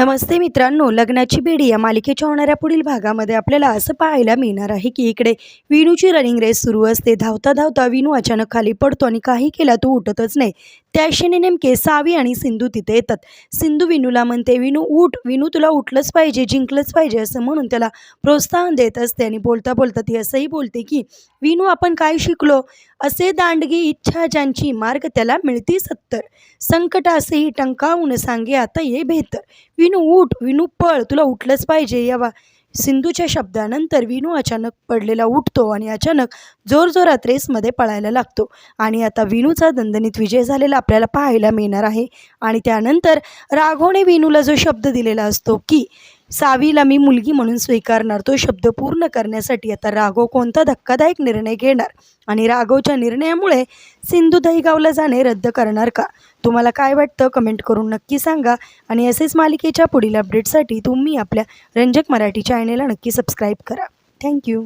नमस्ते मित्रांनो लग्नाची बेडी या मालिकेच्या होणाऱ्या पुढील भागामध्ये आपल्याला असं पाहायला मिळणार आहे की इकडे विनूची रनिंग रेस सुरू असते. धावता धावता विनू अचानक खाली पडतो आणि काही केला तो उठतच नाही. त्या क्षणी नेमके सावी आणि सिंधू तिथे येतात. सिंधू विनूला म्हणते विनू उठ. विनू तुला उठलंच पाहिजे जिंकलंच पाहिजे असं म्हणून त्याला प्रोत्साहन देत असते आणि बोलता बोलता ती असंही बोलते की विनू आपण काय शिकलो? असे दांडगी इच्छा ज्यांची मार्ग त्याला मिळती सत्तर. संकट असेही टंकावून सांगे आता ये बेहतर. विनू उठ विनू पळ तुला उठलंच पाहिजे. या वा सिंधूच्या शब्दानंतर विनू अचानक पडलेला उठतो आणि अचानक जोरजोरात रेसमध्ये पळायला लागतो. आणि आता विनूचा दणदणीत विजय झालेला आपल्याला पाहायला मिळणार आहे. आणि त्यानंतर राघवने विनूला जो शब्द दिलेला असतो की सावीला मी मुलगी म्हणून स्वीकारणार. तो शब्द पूर्ण करण्यासाठी आता राघव कोणता धक्कादायक निर्णय घेणार? आणि राघवच्या निर्णयामुळे सिंधू दहीगावला जाणे रद्द करणार का? तुम्हाला काय वाटतं? कमेंट करून नक्की सांगा. आणि असेच मालिकेच्या पुढील अपडेटसाठी तुम्ही आपल्या रंजक मराठी चॅनेलला नक्की सबस्क्राईब करा. थँक्यू